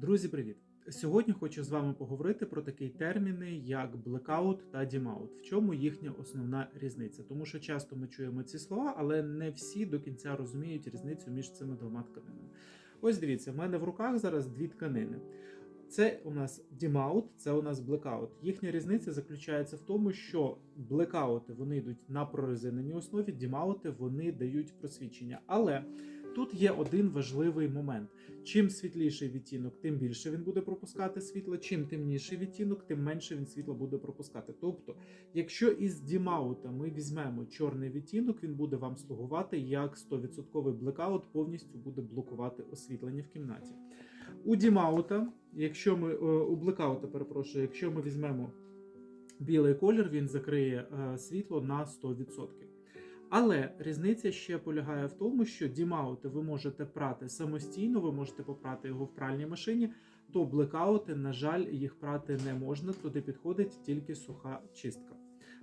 Друзі, привіт! Сьогодні хочу з вами поговорити про такі терміни, як blackout та dimeout. В чому їхня основна різниця? Тому що часто ми чуємо ці слова, але не всі до кінця розуміють різницю між цими двома тканинами. Ось дивіться, в мене в руках зараз дві тканини. Це у нас dimeout, це у нас blackout. Їхня різниця заключається в тому, що блекаути вони йдуть на прорезиненій основі, дімаути вони дають просвічення. Але тут є один важливий момент. Чим світліший відтінок, тим більше він буде пропускати світло. Чим темніший відтінок, тим менше він світла буде пропускати. Тобто, якщо із дімаута ми візьмемо чорний відтінок, він буде вам слугувати як 100% блекаут, повністю буде блокувати освітлення в кімнаті. У дімаута, якщо ми е, у блекаута, перепрошую, якщо ми візьмемо білий колір, він закриє е, світло на 100%. Але різниця ще полягає в тому, що дімаути ви можете прати самостійно, ви можете попрати його в пральній машині, то блекаути, на жаль, їх прати не можна, туди підходить тільки суха чистка.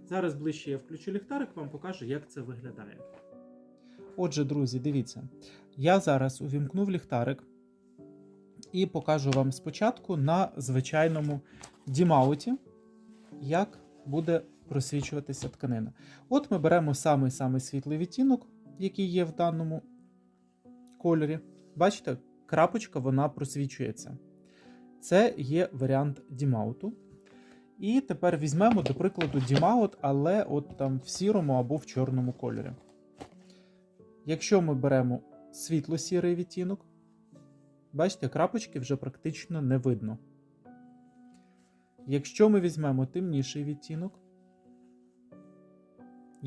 Зараз ближче я включу ліхтарик, вам покажу, як це виглядає. Отже, друзі, дивіться, я зараз увімкнув ліхтарик і покажу вам спочатку на звичайному дімауті, як буде просвічуватися тканина. От ми беремо самий-самий світлий відтінок, який є в даному кольорі. Бачите, крапочка вона просвічується. Це є варіант дімауту. І тепер візьмемо, до прикладу, дімаут, але от там в сірому або в чорному кольорі. Якщо ми беремо світло-сірий відтінок, бачите, крапочки вже практично не видно. Якщо ми візьмемо темніший відтінок,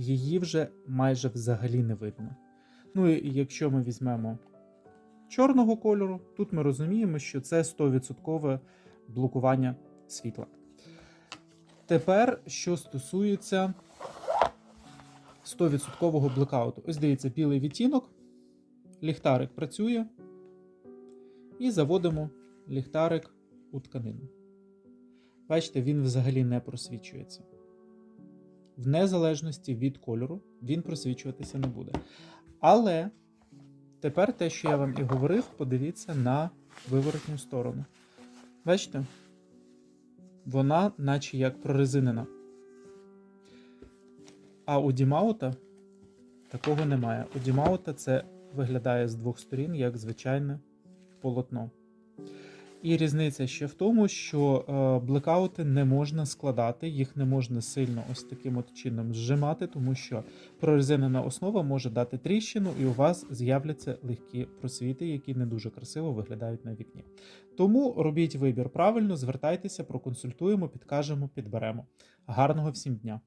її вже майже взагалі не видно. Ну і якщо ми візьмемо чорного кольору, тут ми розуміємо, що це 100% блокування світла. Тепер, що стосується 100% блекауту. Ось дивіться, білий відтінок, ліхтарик працює, і заводимо ліхтарик у тканину. Бачите, він взагалі не просвічується. В незалежності від кольору він просвічуватися не буде. Але тепер те, що я вам і говорив, подивіться на виворотню сторону. Бачите? Вона, наче як прорезинена. А у Дімаута такого немає. У Дімаута це виглядає з двох сторін як звичайне полотно. І різниця ще в тому, що е, блекаути не можна складати, їх не можна сильно ось таким от чином зжимати, тому що прорезинена основа може дати тріщину, і у вас з'являться легкі просвіти, які не дуже красиво виглядають на вікні. Тому робіть вибір правильно, звертайтеся, проконсультуємо, підкажемо, підберемо. Гарного всім дня!